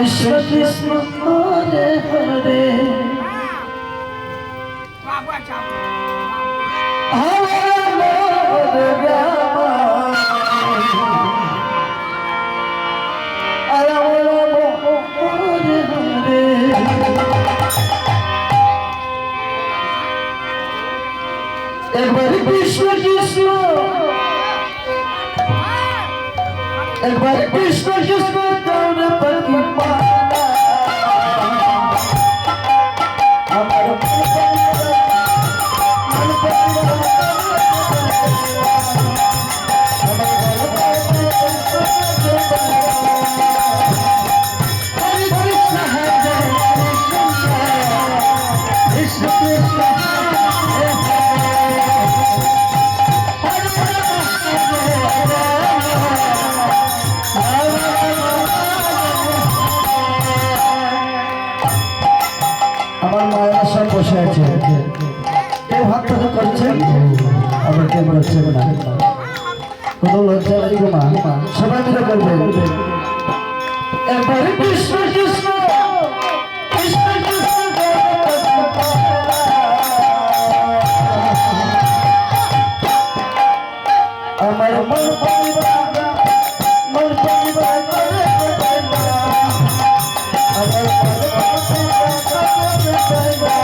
কৃষ্ণ কৃষ্ণ হরে হরে একবার কৃষ্ণ কৃষ্ণ একবার কৃষ্ণ কৃষ্ণ দৌড়ে পাখি পালা আমার মায়ের সব বসে আছে কেউ হাত টাকা করছেন আবার কেউ বলছেন না কোনো লজ্জা নেই মা সবাই মিলে করবেন একবারে কৃষ্ণ কৃষ্ণ আমার মন মন আমার মন হরে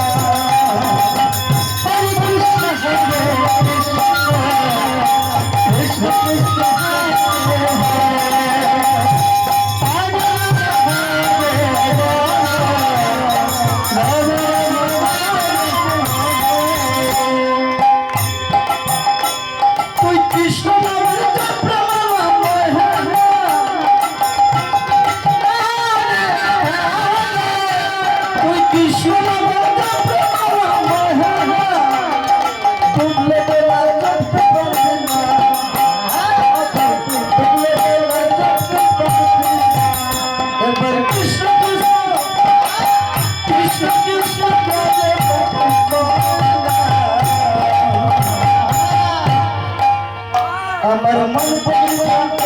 আমার মন পরিবার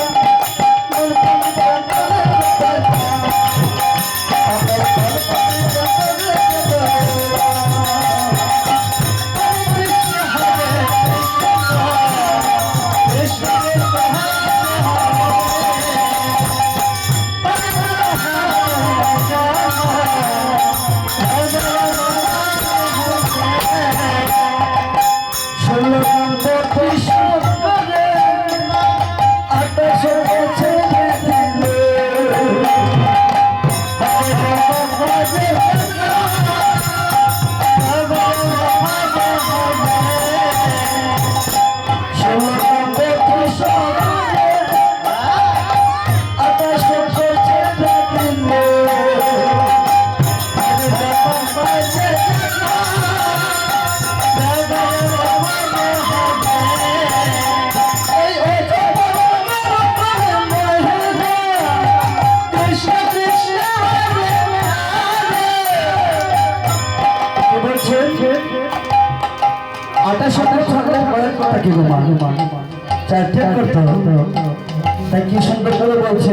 আটা সঙ্গে থাকলে কয়েক কথা কি গো মা? চারটে করতে তাই কি সুন্দর করে বলছে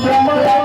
Thank you.